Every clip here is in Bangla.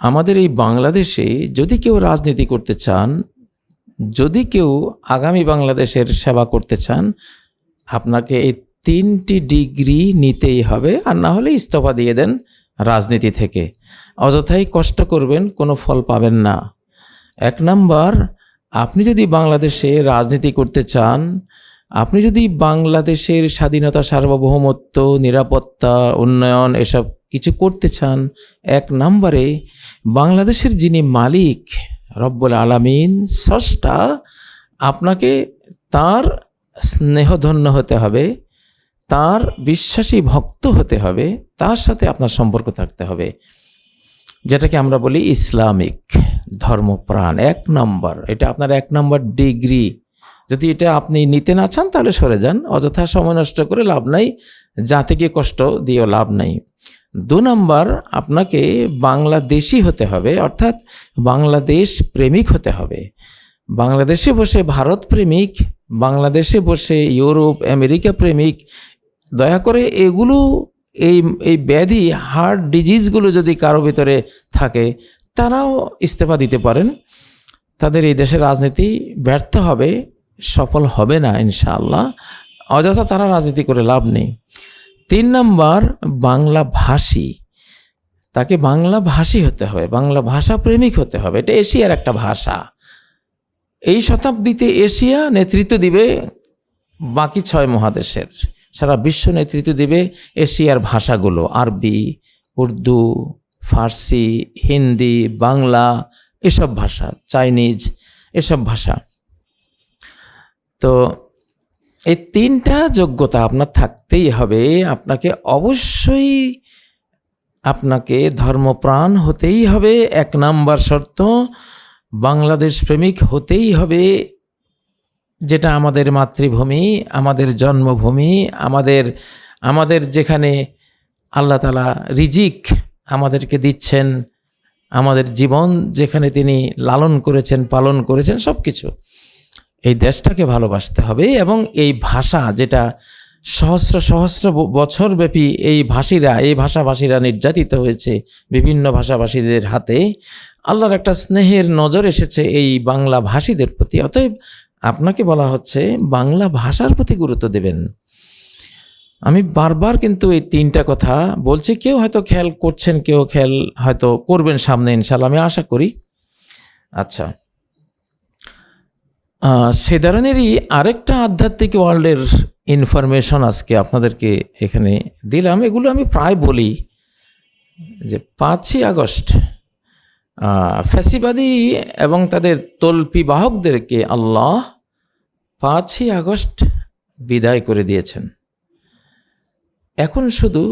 আমাদের এই বাংলাদেশে যদি কেউ রাজনীতি করতে চান, যদি কেউ আগামী বাংলাদেশের সেবা করতে চান, আপনাকে এই তিনটি ডিগ্রি নিতেই হবে, আর না হলে ইস্তফা দিয়ে দেন রাজনীতি থেকে। অযথাই কষ্ট করবেন, কোনো ফল পাবেন না। এক নাম্বার, আপনি যদি বাংলাদেশে রাজনীতি করতে চান, আপনি যদি বাংলাদেশের স্বাধীনতা, সার্বভৌমত্ব, নিরাপত্তা, উন্নয়ন, এসব কিছু করতে চান, এক নম্বরে বাংলাদেশের যিনি মালিক রব্বুল আলামিন স্রষ্টা আপনাকে তার স্নেহধন্য হতে হবে, তার বিশ্বাসী ভক্ত হতে হবে, তার সাথে আপনার সম্পর্ক থাকতে হবে। যেটাকে আমরা বলি ইসলামিক ধর্মপ্রাণ, এক নম্বর। এটা আপনার এক নম্বর ডিগ্রি। যদি এটা আপনি নিতে না চান, তাহলে সরে যান। অযথা সময় নষ্ট করে লাভ নাই। যা থেকে কষ্ট, দিয়েও লাভ নাই। দু নম্বর, আপনাকে বাংলাদেশি হতে হবে, অর্থাৎ বাংলাদেশ প্রেমিক হতে হবে। বাংলাদেশে বসে ভারত প্রেমিক, বাংলাদেশে বসে ইউরোপ, আমেরিকা প্রেমিক, দয়া করে এগুলো, এই এই ব্যাধি, হার্ট ডিজিজগুলো যদি কারও ভিতরে থাকে, তারাও ইস্তফা দিতে পারেন। তাদের এই দেশের রাজনীতি ব্যর্থ হবে, সফল হবে না, ইনশাআল্লাহ। অযথা তারা রাজনীতি করে লাভ নেই। তিন নম্বর, বাংলা ভাষী। তাকে বাংলা ভাষী হতে হবে, বাংলা ভাষা প্রেমিক হতে হবে। এটা এশিয়ার একটা ভাষা। এই শতাব্দীতে এশিয়া নেতৃত্ব দিবে বাকি ছয় মহাদেশের। সারা বিশ্ব নেতৃত্ব দিবে এশিয়ার ভাষাগুলো, আরবি, উর্দু, ফার্সি, হিন্দি, বাংলা, এসব ভাষা, চাইনিজ, এসব ভাষা। তো এই তিনটা যোগ্যতা আপনার থাকতেই হবে। আপনাকে অবশ্যই আপনাকে ধর্মপ্রাণ হতেই হবে। এক নাম্বার শর্ত, বাংলাদেশ প্রেমিক হতেই হবে। যেটা আমাদের মাতৃভূমি, আমাদের জন্মভূমি, আমাদের আমাদের যেখানে আল্লাহ তালা রিজিক আমাদেরকে দিচ্ছেন, আমাদের জীবন যেখানে তিনি লালন করেছেন, পালন করেছেন সব কিছু এই দেশটাকে ভালোবাসতে হবে এবং এই ভাষা যেটা সহস্র সহস্র বছরব্যাপী এই ভাষীরা, এই ভাষাভাষীরা নির্যাতিত হয়েছে বিভিন্ন ভাষাভাষীদের হাতে, আল্লাহর একটা স্নেহের নজর এসেছে এই বাংলা ভাষীদের প্রতি। অতএব আপনাকে বলা হচ্ছে, বাংলা ভাষার প্রতি গুরুত্ব দেবেন। আমি বারবার কিন্তু এই তিনটা কথা বলছি, কেউ হয়তো খেয়াল করছেন, কেউ খেয়াল হয়তো করবেন সামনে ইনশাল্লাহ আমি আশা করি। আচ্ছা। সে ধরনেরই আরেকটা আধ্যাত্মিক ওয়ার্ল্ডের ইনফরমেশন আজকে আপনাদেরকে এখানে দিলাম। এগুলো আমি প্রায় বলি যে পাঁচই আগস্ট ফ্যাসিবাদী এবং তাদের তল্পি বাহকদেরকে আল্লাহ পাঁচই আগস্ট বিদায় করে দিয়েছেন। এখন শুধু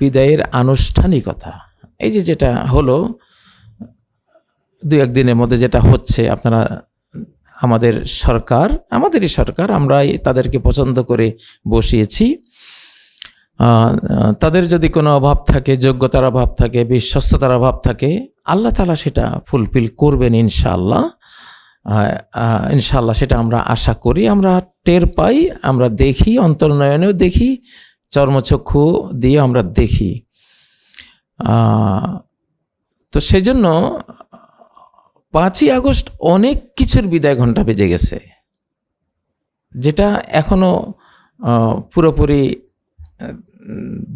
বিদায়ের আনুষ্ঠানিকতা। এই যে যেটা হলো দু একদিনের মধ্যে যেটা হচ্ছে, আপনারা আমাদের সরকার আমাদেরই সরকার আমরাই তাদেরকে পছন্দ করে বসিয়েছি। তাদের যদি কোনো অভাব থাকে যোগ্যতার অভাব থাকে বিশ্বস্ততার অভাব থাকে আল্লাহ তালা সেটা ফুলফিল করবেন আহ, ইনশাআল্লাহ সেটা আমরা আশা করি আমরা টের পাই আমরা দেখি অন্তর্নয়নেও দেখি চর্মচক্ষু দিয়ে আমরা দেখি। তো সেজন্য পাঁচই আগস্ট অনেক কিছুর বিদায় ঘণ্টা বেজে গেছে যেটা এখনও আহ, পুরোপুরি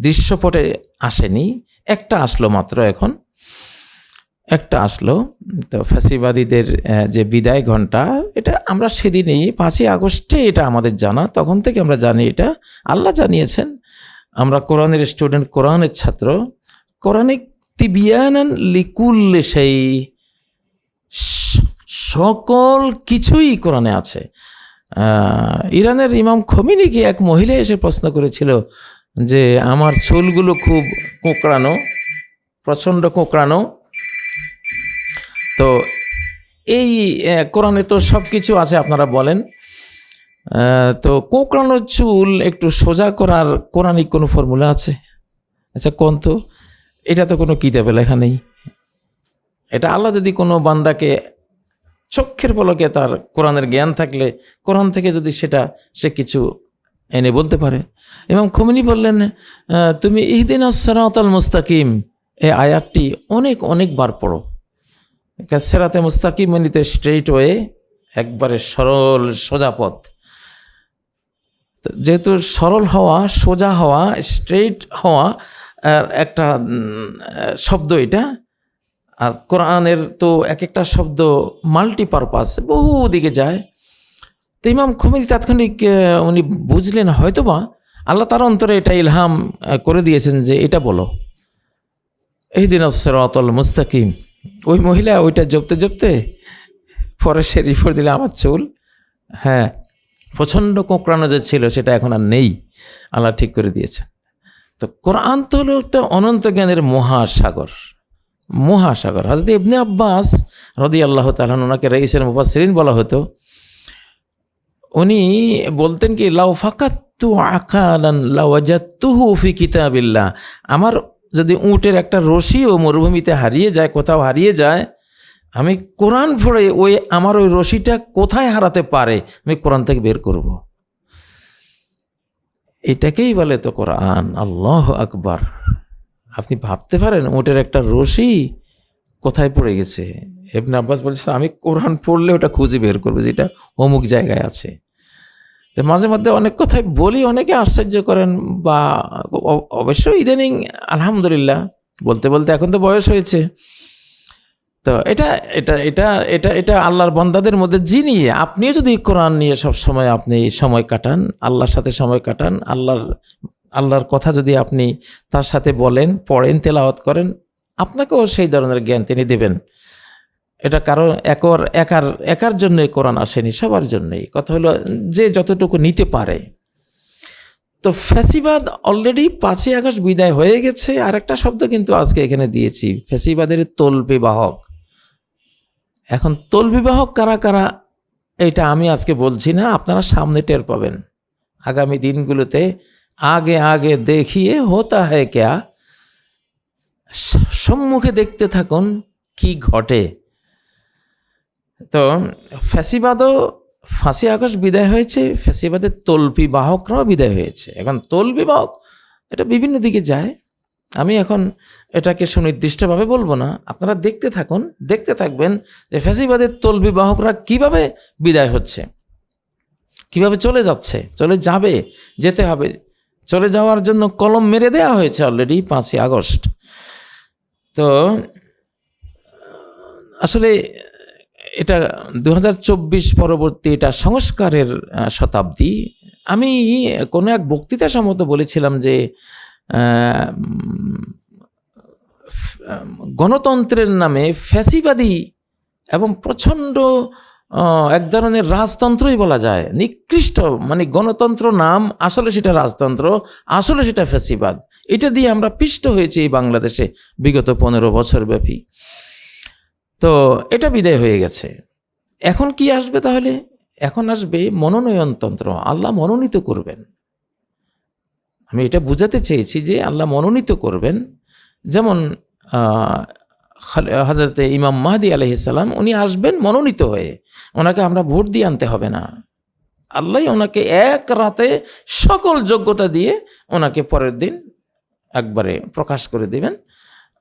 দৃশ্যপটে আসেনি। একটা আসলো মাত্র এখন। একটা আসলো। তো ফ্যাসিবাদীদের যে বিদায় ঘণ্টা এটা আমরা সেদিনই পাঁচই আগস্টে এটা আমাদের জানা তখন থেকে আমরা জানি এটা। আল্লাহ জানিয়েছেন আমরা কোরআনের স্টুডেন্ট কোরআনের ছাত্র কোরআনিক তিবিয়ানান লিকুল্লে সেই সকল কিছুই কোরআনে আছে। ইরানের ইমাম খমিনিকে এক মহিলা এসে প্রশ্ন করেছিল যে, আমার চুলগুলো খুব কোঁকড়ানো, প্রচণ্ড কোঁকড়ানো? তো এই কোরআনে তো সব কিছু আছে, আপনারা বলেন। তো কোঁকড়ানো চুল একটু সোজা করার কোরআনিক কোনো ফর্মুলা আছে? আচ্ছা কোন তো? এটা তো কোনো কিতাবে লেখা নেই। এটা আল্লাহ যদি কোনো বান্দাকে চক্ষের পলকে তার কোরআনের জ্ঞান থাকলে কোরআন থেকে যদি সেটা সে কিছু এনে বলতে পারে। এবং খমিনি বললেন তুমি ইহদিন আসরাতাল মুস্তাকিম। এই আয়াতটি অনেক অনেকবার পড়ো। সেরাতে মুস্তাকিম নিতে স্ট্রেইট ওয়ে একবারে সরল, সোজা পথ। যেহেতু সরল হওয়া, সোজা হওয়া স্ট্রেইট হওয়া একটা শব্দ এটা আর কোরআনের তো এক একটা শব্দ মাল্টিপারপাস বহু দিকে যায়। তো ইমাম খুমেরি তাৎক্ষণিক উনি বুঝলেন হয়তোবা আল্লাহ তার অন্তরে এটা ইলহাম করে দিয়েছেন যে এটা বলো। এই দিন সরাতল মুস্তাকিম। ওই মহিলা ওইটা জপতে জপতে পরে সে রিপোর্ট দিলে, আমার চুল? হ্যাঁ প্রচণ্ড কোঁকড়ানো যে ছিল, সেটা এখন আর নেই। আল্লাহ ঠিক করে দিয়েছে তো কোরআন তো হলো একটা অনন্ত জ্ঞানের মহাসাগর। মহাসাগর। হজরত ইবনে আব্বাস রদি আল্লাহ তালন ওনাকে রইসের মুফাসরিন বলা হতো। উনি বলতেন কি, লাউ ফাকাত্তু আকালান লাওয়াজাত্তুহু ফি কিতাবিল্লাহ। আমার যদি উটের একটা রশি ও মরুভূমিতে হারিয়ে যায়, কোথাও হারিয়ে যায়, আমি কোরআন পড়ে ওই আমার ওই রশিটা কোথায় হারাতে পারে, আমি কোরআন থেকে বের করব। এটাকেই বলে তো কোরআন, আল্লাহ আকবার। আপনি ভাবতে পারেন উটের একটা রশি কোথায় পড়ে গেছে? এবনে আব্বাস বলছে, আমি কোরআন পড়লে ওটা খুঁজে বের করব যেটা অমুক জায়গায় আছে। তো মাঝে মধ্যে অনেক কথাই বলি, অনেকে আশ্চর্য করেন বা অবশ্যই ইদানিং আলহামদুলিল্লাহ বলতে বলতে এখন তো বয়স হয়েছে। তো এটা এটা এটা এটা এটা আল্লাহর বন্দাদের মধ্যে যিনি, আপনিও যদি কোরআন নিয়ে সব সময় আপনি সময় কাটান, আল্লাহর সাথে সময় কাটান, আল্লাহর আল্লাহর কথা যদি আপনি তার সাথে বলেন, পড়েন, তেলাওয়াত করেন, আপনাকেও সেই ধরনের জ্ঞান তিনি দেবেন। এটা কারও একর, একার একার জন্যই কোরআন আসেনি, সবার জন্যই। কথা হলো, যে যতটুকু নিতে পারে। তো ফ্যাসিবাদ অলরেডি পাঁচই আগস্ট বিদায় হয়ে গেছে। আর একটা শব্দ কিন্তু আজকে এখানে দিয়েছি, ফ্যাসিবাদের তোলপে বাহক এখন তোলবিবাহক কারা কারা, এটা আমি আজকে বলছি না, আপনারা সামনে টের পাবেন। আগামী দিনগুলোতে আগে আগে দেখিয়ে হতা হয় ক্যা সম্মুখে দেখতে থাকুন কি ঘটে তো ফ্যাসিবাদও ফাঁসি আগস্ট বিদায় হয়েছে ফ্যাসিবাদের তল্পি বাহকরাও বিদায় হয়েছে এখন তল্পি বাহক এটা বিভিন্ন দিকে যায় আমি এখন এটাকে সুনির্দিষ্টভাবে বলব না আপনারা দেখতে থাকুন দেখতে থাকবেন যে ফ্যাসিবাদের তল্পি বাহকরা কীভাবে বিদায় হচ্ছে কীভাবে চলে যাচ্ছে চলে যাবে যেতে হবে চলে যাওয়ার জন্য কলম মেরে দেওয়া হয়েছে অলরেডি পাঁচই আগস্ট। তো, আসলে এটা দু হাজার চব্বিশ পরবর্তী এটা সংস্কারের শতাব্দী। আমি কোনো এক বক্তৃতা সম্মত বলেছিলাম যে গণতন্ত্রের নামে ফ্যাসিবাদী এবং প্রচণ্ড এক ধরনের রাজতন্ত্রই বলা যায়। নিকৃষ্ট মানে গণতন্ত্র নাম আসলে সেটা রাজতন্ত্র, আসলে সেটা ফ্যাসিবাদ এটা দিয়ে আমরা পিষ্ট হয়েছি এই বাংলাদেশে বিগত পনেরো বছর ব্যাপী। তো এটা বিদায় হয়ে গেছে। এখন কি আসবে তাহলে? এখন আসবে মনোনয়নতন্ত্র। আল্লাহ মনোনীত করবেন। আমি এটা বুঝাতে চেয়েছি যে আল্লাহ মনোনীত করবেন। যেমন হজরতে ইমাম মাহদি আলহিসাল্লাম উনি আসবেন মনোনীত হয়ে। ওনাকে আমরা ভোট দিয়ে আনতে হবে না। আল্লাহ ওনাকে এক রাতে সকল যোগ্যতা দিয়ে ওনাকে পরের দিন একবারে প্রকাশ করে দেবেন।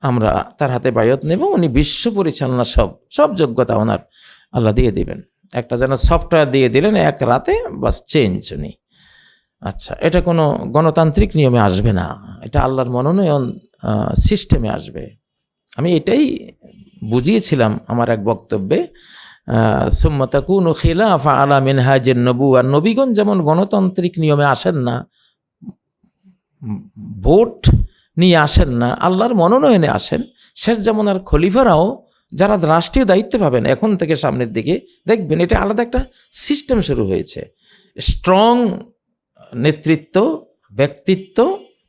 আমরা তার হাতে বায়ত নেব, উনি বিশ্ব পরিচালনা সব সব যোগ্যতা ওনার আল্লাহ দিয়ে দিবেন। একটা যেন সফটওয়্যার দিয়ে দিলেন এক রাতে, বাস চেঞ্জ উনি। আচ্ছা এটা কোনো গণতান্ত্রিক নিয়মে আসবে না। এটা আল্লাহর মনোনয়ন সিস্টেমে আসবে। আমি এটাই বুঝিয়েছিলাম আমার এক বক্তব্যে সুম্মতাকুন খিলাফা আলা মিনহাজের নবু আর নবীগণ যেমন গণতান্ত্রিক নিয়মে আসেন না, ভোট নিয়ে আসেন না, আল্লাহর মনোনয়নে আসেন, শেষ যেমন আর খলিফারাও যারা রাষ্ট্রীয় দায়িত্ব পাবেন, এখন থেকে সামনের দিকে দেখবেন এটা আলাদা একটা সিস্টেম শুরু হয়েছে। স্ট্রং নেতৃত্ব, ব্যক্তিত্ব,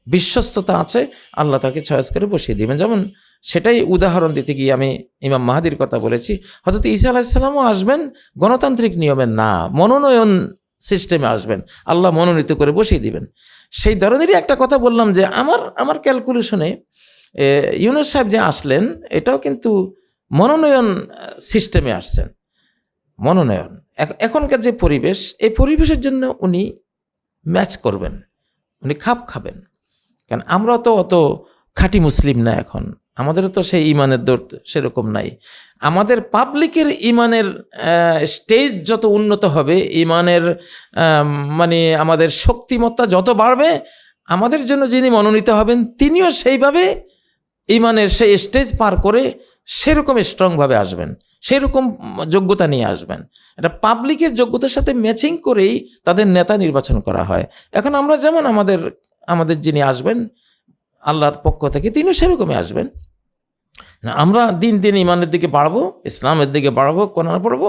বিশ্বস্ততা আছে, আল্লাহ তাকে চয়েস করে বসিয়ে দিবেন। যেমন সেটাই উদাহরণ দিতে গিয়ে আমি ইমাম মাহাদির কথা বলেছি। হয়তো ঈসা আলাহিসাল্লামও আসবেন, গণতান্ত্রিক নিয়মে না, মনোনয়ন সিস্টেমে আসবেন। আল্লাহ মনোনীত করে বসিয়ে দিবেন। সেই ধরনেরই একটা কথা বললাম যে আমার আমার ক্যালকুলেশনে ইউনুস সাহেব যে আসলেন, এটাও কিন্তু মনোনয়ন সিস্টেমে আসছেন। মনোনয়ন। এখনকার যে পরিবেশ, এই পরিবেশের জন্য উনি ম্যাচ করবেন। উনি খাপ খাবেন। কারণ আমরা তো অত খাঁটি মুসলিম না এখন। আমাদেরও তো সেই ইমানের দৌড় সেরকম নাই। আমাদের পাবলিকের ইমানের স্টেজ যত উন্নত হবে, ইমানের মানে আমাদের শক্তিমত্তা যত বাড়বে, আমাদের জন্য যিনি মনোনীত হবেন, তিনিও সেইভাবে ইমানের সেই স্টেজ পার করে সেরকম স্ট্রংভাবে আসবেন, সেরকম যোগ্যতা নিয়ে আসবেন। এটা পাবলিকের যোগ্যতার সাথে ম্যাচিং করেই তাদের নেতা নির্বাচন করা হয়। এখন আমরা যেমন আমাদের আমাদের যিনি আসবেন, আল্লাহর পক্ষ থেকে তিনিও সেরকমই আসবেন। না, আমরা দিন দিন ইমানের দিকে বাড়বো, ইসলামের দিকে বাড়বো, কোরআন পড়ব।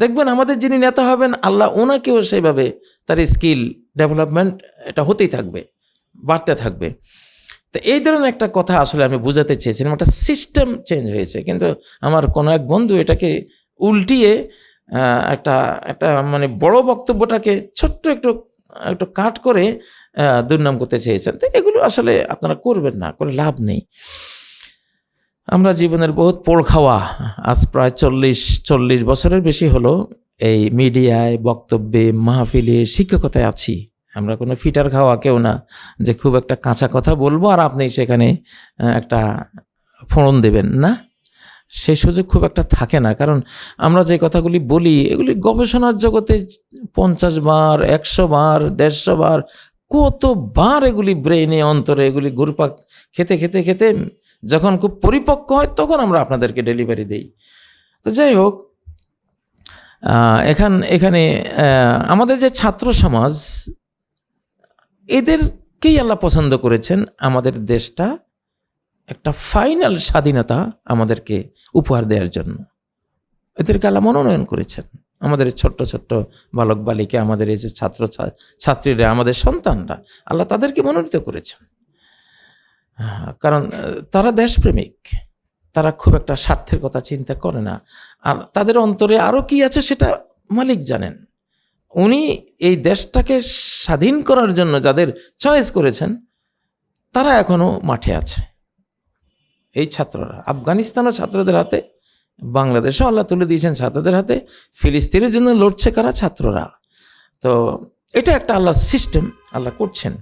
দেখবেন আমাদের যিনি নেতা হবেন, আল্লাহ ওনাকেও সেইভাবে তার স্কিল ডেভেলপমেন্ট এটা হতেই থাকবে, বাড়তে থাকবে। তো এই ধরনের একটা কথা আসলে আমি বোঝাতে চেয়েছিলাম, একটা সিস্টেম চেঞ্জ হয়েছে। কিন্তু আমার কোনো এক বন্ধু এটাকে উল্টিয়ে একটা একটা মানে বড় বক্তব্যটাকে ছোট্ট একটু একটু কাট করে দুর্নাম করতে চেয়েছেন। তো এগুলো আসলে আপনারা করবেন না, করে লাভ নেই। আমরা জীবনের বহুত পোড় খাওয়া। আজ প্রায় চল্লিশ চল্লিশ বছরের বেশি হলো এই মিডিয়ায়, বক্তব্যে, মাহফিলে, শিক্ষকতায় আছি। আমরা কোনো ফিটার খাওয়া কেউ না যে খুব একটা কাঁচা কথা বলব আর আপনি সেখানে একটা ফোড়ন দেবেন, না? সেই সুযোগ খুব একটা থাকে না। কারণ আমরা যে কথাগুলি বলি, এগুলি গবেষণার জগতে পঞ্চাশ বার, একশো বার, দেড়শো বার, কতবার এগুলি ব্রেনে অন্তরে এগুলি ঘুরপাক খেতে খেতে খেতে যখন খুব পরিপক্ক হয়, তখন আমরা আপনাদেরকে ডেলিভারি দেই। তো যাই হোক এখান, এখানে আমাদের যে ছাত্র সমাজ, এদেরকেই আল্লাহ পছন্দ করেছেন। আমাদের দেশটা একটা ফাইনাল স্বাধীনতা আমাদেরকে উপহার দেওয়ার জন্য। এদেরকে আল্লাহ মনোনয়ন করেছেন। আমাদের ছোট্ট ছোট্ট বালক বালিকা আমাদের এই যে ছাত্র ছাত্রীরা, আমাদের সন্তানরা, আল্লাহ তাদেরকে মনোনীত করেছেন। কারণ তারা দেশপ্রেমিক। তারা খুব একটা স্বার্থের কথা চিন্তা করে না। আর তাদের অন্তরে আরও কি আছে সেটা মালিক জানেন। উনি এই দেশটাকে স্বাধীন করার জন্য যাদের চয়েস করেছেন, তারা এখনও মাঠে আছে। এই ছাত্ররা, আফগানিস্তানও ছাত্রদের হাতে, বাংলাদেশও আল্লাহ তুলে দিয়েছেন ছাত্রদের হাতে, ফিলিস্তিনের জন্য লড়ছে কারা ছাত্ররা? তো এটা একটা আল্লাহর সিস্টেম আল্লাহ করছেন।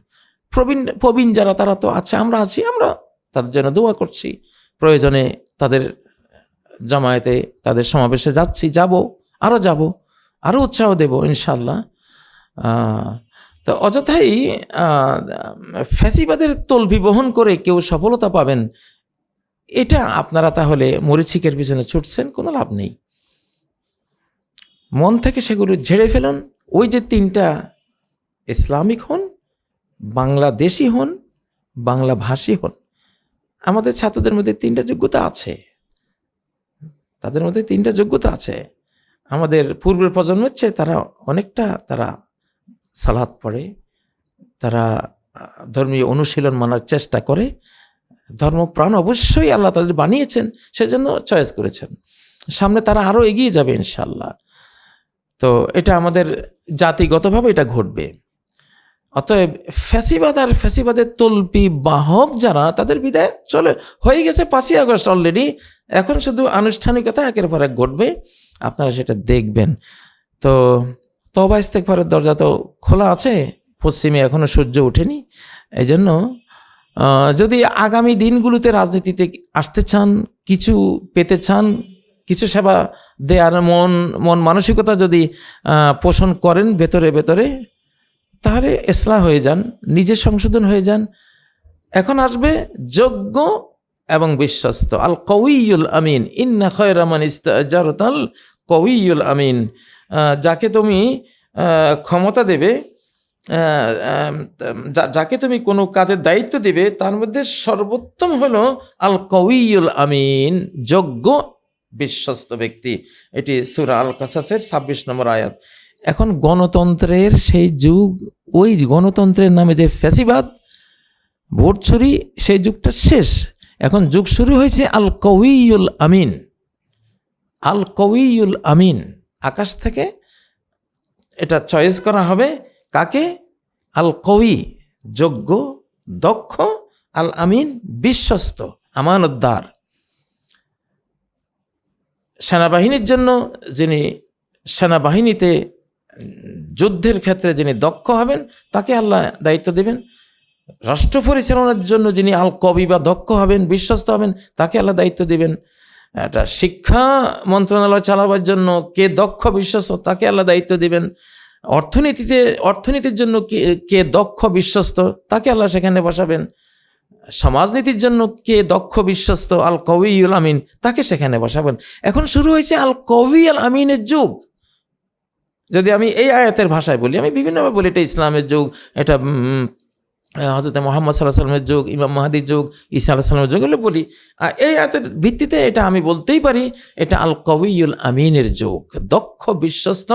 প্রবীণ প্রবীণ যারা, তারা তো আছে, আমরা আছি, আমরা তাদের জন্য দোয়া করছি। প্রয়োজনে তাদের জামায়াতে, তাদের সমাবেশে যাচ্ছি, যাব আরও যাব আরও উৎসাহ দেব ইনশাল্লাহ তো অযথাই ফ্যাসিবাদের তলবি বহন করে কেউ সফলতা পাবেন, এটা আপনারা তাহলে মরিচিকের পিছনে ছুটছেন, কোনো লাভ নেই। মন থেকে সেগুলো ঝেড়ে ফেলুন, ওই যে তিনটা ইসলামিক হন বাংলাদেশি হন বাংলা ভাষী হন। আমাদের ছাত্রদের মধ্যে তিনটা যোগ্যতা আছে। তাদের মধ্যে তিনটা যোগ্যতা আছে। আমাদের পূর্বের প্রজন্মের চেয়ে তারা অনেকটা তারা সালাদ পড়ে, তারা ধর্মীয় অনুশীলন মানার চেষ্টা করে। ধর্মপ্রাণ অবশ্যই আল্লাহ তাদের বানিয়েছেন, সেজন্য চয়েস করেছেন। সামনে তারা আরও এগিয়ে যাবে ইনশাল্লাহ তো এটা আমাদের জাতিগতভাবে এটা ঘটবে। অতএব ফ্যাসিবাদ আর ফ্যাসিবাদের তল্পি বাহক যারা, তাদের বিদায় চলে। হয়ে গেছে পাঁচই আগস্ট অলরেডি এখন শুধু আনুষ্ঠানিকতা একের পর এক ঘটবে। আপনারা সেটা দেখবেন। তো তবা ইস্তেকফারের দরজা তো খোলা আছে। পশ্চিমে এখনও সূর্য ওঠেনি। এই জন্য যদি আগামী দিনগুলোতে রাজনীতিতে আসতে চান, কিছু পেতে চান, কিছু সেবা দেয়ার মন মন মানসিকতা যদি পোষণ করেন ভেতরে ভেতরে তাহলে এসলা হয়ে যান নিজে সংশোধন হয়ে যান। এখন আসবে যোগ্য এবং বিশ্বস্ত। আল কউইউল আমিন, ইন্না খয়রামান ইস্তাজারতাল কউইউল আমিন। যাকে তুমি ক্ষমতা দেবে যাকে তুমি কোনো কাজের দায়িত্ব দেবে, তার মধ্যে সর্বোত্তম হলো আল কউইউল আমিন যোগ্য বিশ্বস্ত ব্যক্তি। এটি সুরা আল কাসাসের ছাব্বিশ নম্বর আয়াত। এখন গণতন্ত্রের সেই যুগ, ওই গণতন্ত্রের নামে যে ফ্যাসিবাদ, ভোট চুরি, সেই যুগটা শেষ। এখন যুগ শুরু হয়েছে আল কউইউল আমিন। আল কউইউল আমিন। আকাশ থেকে এটা চয়েস করা হবে কাকে? আল কউই যোগ্য, দক্ষ আল আমিন বিশ্বস্ত, আমানতদার। সেনাবাহিনীর জন্য যিনি সেনাবাহিনীতে যুদ্ধের ক্ষেত্রে যিনি দক্ষ হবেন, তাকে আল্লাহ দায়িত্ব দেবেন। রাষ্ট্র পরিচালনার জন্য যিনি আল কবি বা দক্ষ হবেন, বিশ্বস্ত হবেন, তাকে আল্লাহ দায়িত্ব দেবেন। একটা শিক্ষা মন্ত্রণালয় চালাবার জন্য কে দক্ষ, বিশ্বস্ত, তাকে আল্লাহ দায়িত্ব দেবেন। অর্থনীতিতে, অর্থনীতির জন্য কে কে দক্ষ, বিশ্বস্ত, তাকে আল্লাহ সেখানে বসাবেন। সমাজনীতির জন্য কে দক্ষ, বিশ্বস্ত আল কবিউল আমিন, তাকে সেখানে বসাবেন। এখন শুরু হয়েছে আল কবি আল আমিনের যুগ। যদি আমি এই আয়াতের ভাষায় বলি, আমি বিভিন্নভাবে বলি, এটা ইসলামের যুগ, এটা হজরত মোহাম্মদ সাল্লাহ সাল্লামের যুগ, ইমাম মাহাদির যুগ, ঈসা আল্লাহ সাল্লামের যুগ, এগুলো বলি। আর এই আয়াতের ভিত্তিতে এটা আমি বলতেই পারি, এটা আল কবিউল আমিনের যুগ, দক্ষ, বিশ্বস্ত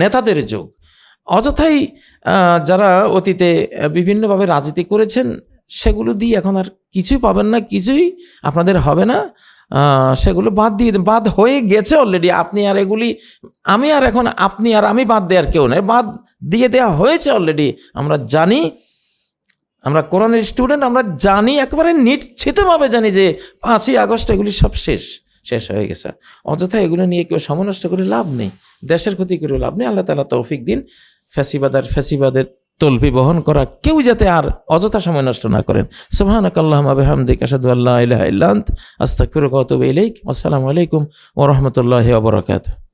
নেতাদের যুগ। অযথাই যারা অতীতে বিভিন্নভাবে রাজনীতি করেছেন, সেগুলো দিয়ে এখন আর কিছুই পাবেন না, কিছুই আপনাদের হবে না। সেগুলো বাদ দিয়ে। বাদ হয়ে গেছে অলরেডি আপনি আর এগুলি, আমি আর এখন আপনি আর আমি বাদ দেওয়ার কেউ নেই। বাদ দিয়ে দেওয়া হয়েছে অলরেডি আমরা জানি, আমরা কোরআনের স্টুডেন্ট আমরা জানি, একেবারে নিশ্চিতভাবে জানি যে পাঁচই আগস্ট এগুলি সব শেষ শেষ হয়ে গেছে। অযথা এগুলো নিয়ে কেউ সমনষ্ট করে লাভ নেই। দেশের ক্ষতি করে লাভ নেই। আল্লাহ তালা তৌফিক দিন। ফ্যাসিবাদ আর ফ্যাসিবাদের তলবি বহন করা, কেউ যাতে আর অযথা সময় নষ্ট না করেন। সুবহানাক আল্লাহুম্মা বিহামদিকা, আশহাদু আল্লাহ ইলাহা ইল্লা আস্তাক ওয়া ইলাইক। আসসালামু আলাইকুম ও রহমতুল্লাহ ওয়া বারাকাতুহু।